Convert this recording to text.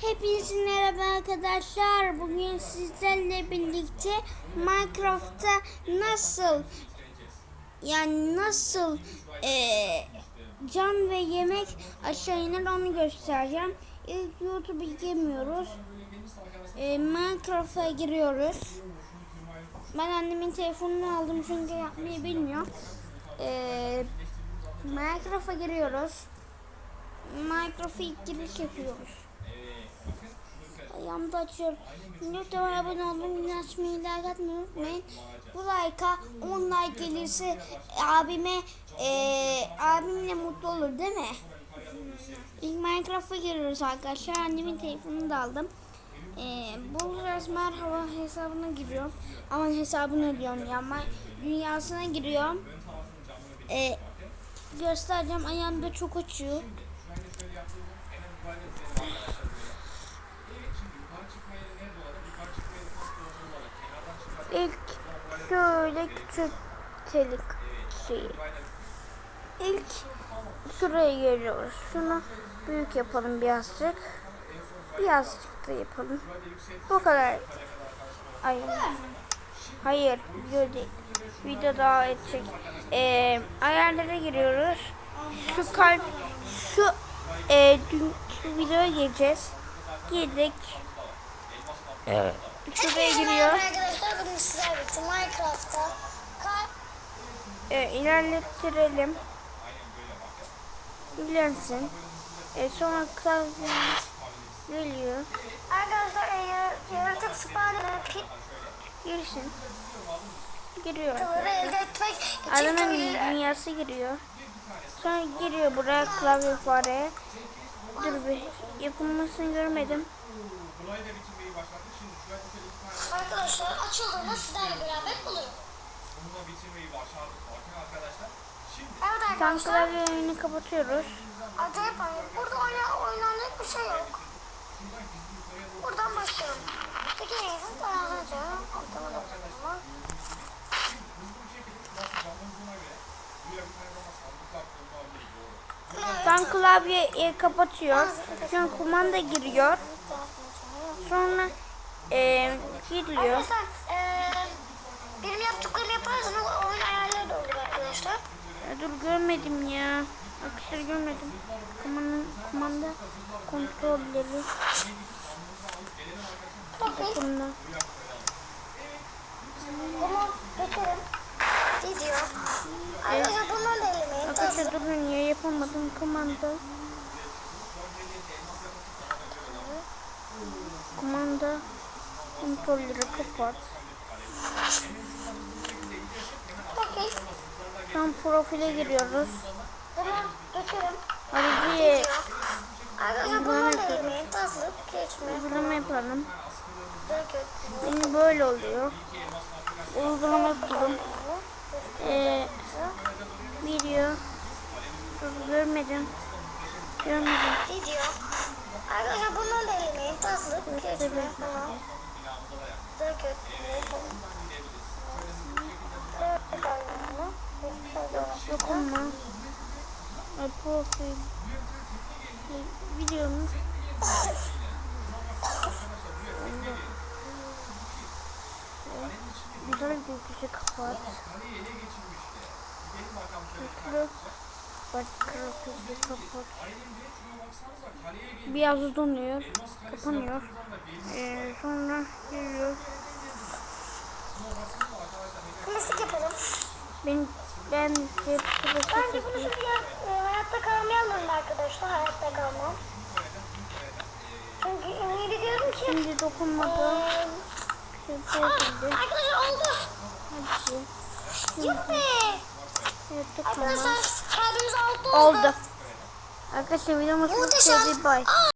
Hepinize merhaba arkadaşlar. Bugün sizlerle birlikte Minecraft'ta nasıl yani nasıl eee, can ve yemek aşağı iner onu göstereceğim. İlk YouTube'u girmiyoruz. Eee, Minecraft'a giriyoruz. Ben annemin telefonunu aldım çünkü yapmayı bilmiyor. Eee Minecraft'a giriyoruz. Minecraft'a ilk giriş yapıyoruz. Ayağımda açıyorum. Lütfen abone olun. Yine açmayı like atmayı unutmayın. Bu like'a 10 like gelirse abime eee abimle mutlu olur değil mi? İlk Minecraft'a giriyoruz arkadaşlar. Annemin telefonunu da aldım. Eee Bulacağız merhaba hesabına giriyorum. Ama hesabını diyorum ya. Dünyasına giriyorum. Eee göstereceğim. Ayağımda çok açıyor. İlk şöyle küçük telik şeyi. İlk şuraya geliyoruz. Şunu büyük yapalım birazcık. Birazcık da yapalım. Bu kadar. Hayır. Hayır. Video değil. Video daha edecek. Ee, ayarlara giriyoruz. Şu kalp şu e, dün, şu videoya gireceğiz. Girdik. Evet. Şuraya giriyor. Birlikte Minecraft'ta kar e, ilerlettirelim. İlerlesin. E, sonra klavye geliyor. Arkadaşlar e, yar- yaratık spawn'ı Girsin. Giriyor. Adamın dünyası giriyor. Sonra giriyor buraya klavye fare. Dur bir yapılmasını görmedim. Arkadaşlar açıldığında sizlerle beraber bulurum. Evet Tam arkadaşlar klavye oyunu kapatıyoruz. acayip. Burada oyna, oynanacak bir şey yok. Buradan başlayalım. Peki neyse. Ortama da Tam klavyeyi kapatıyor. Şimdi kumanda giriyor. Sonra e, giriyor. Eee benim yaptıklarımı yaparsanız oyun ayarları da olur arkadaşlar. E, dur görmedim ya. Arkadaşlar görmedim. Kumanda, kumanda kontrolleri. Bakın Bunlar. bunu geçelim. Video. Arkadaşlar bundan da elemeyin. Arkadaşlar durun ya yapamadım kumanda. Kumanda kontrolleri kapat. Bakın. Şu an profile giriyoruz. Bunu geçelim. Elemeyin. Taslık, geçme, uygulama yapalım. Benim böyle oluyor. Uygulama yapalım. Ee, video. Görmedim. Görmedim. Video. Arkadaşlar bundan da elemeyin. Taslık, geçme falan. Dökün. Dokunma. Ay, profil. Videomuz. Güzel gökyüzü kapat. Şükür. Bak kapat. Biraz donuyor. Kapanıyor. Ee, sonra geliyor. Klasik yapalım. Ben ben hep Bence bunu ya, e, hayatta kalmayalım arkadaşlar. Hayatta kalmam. Çünkü ümidi diyorum ki Şimdi dokunmadı. eee, Şey Aa, yapıldı. arkadaşlar oldu. Hadi. Yuppi. Dokunma. Arkadaşlar kalbimiz altı oldu. Oldu. Arkadaşlar videomuz bu kadar. Aa,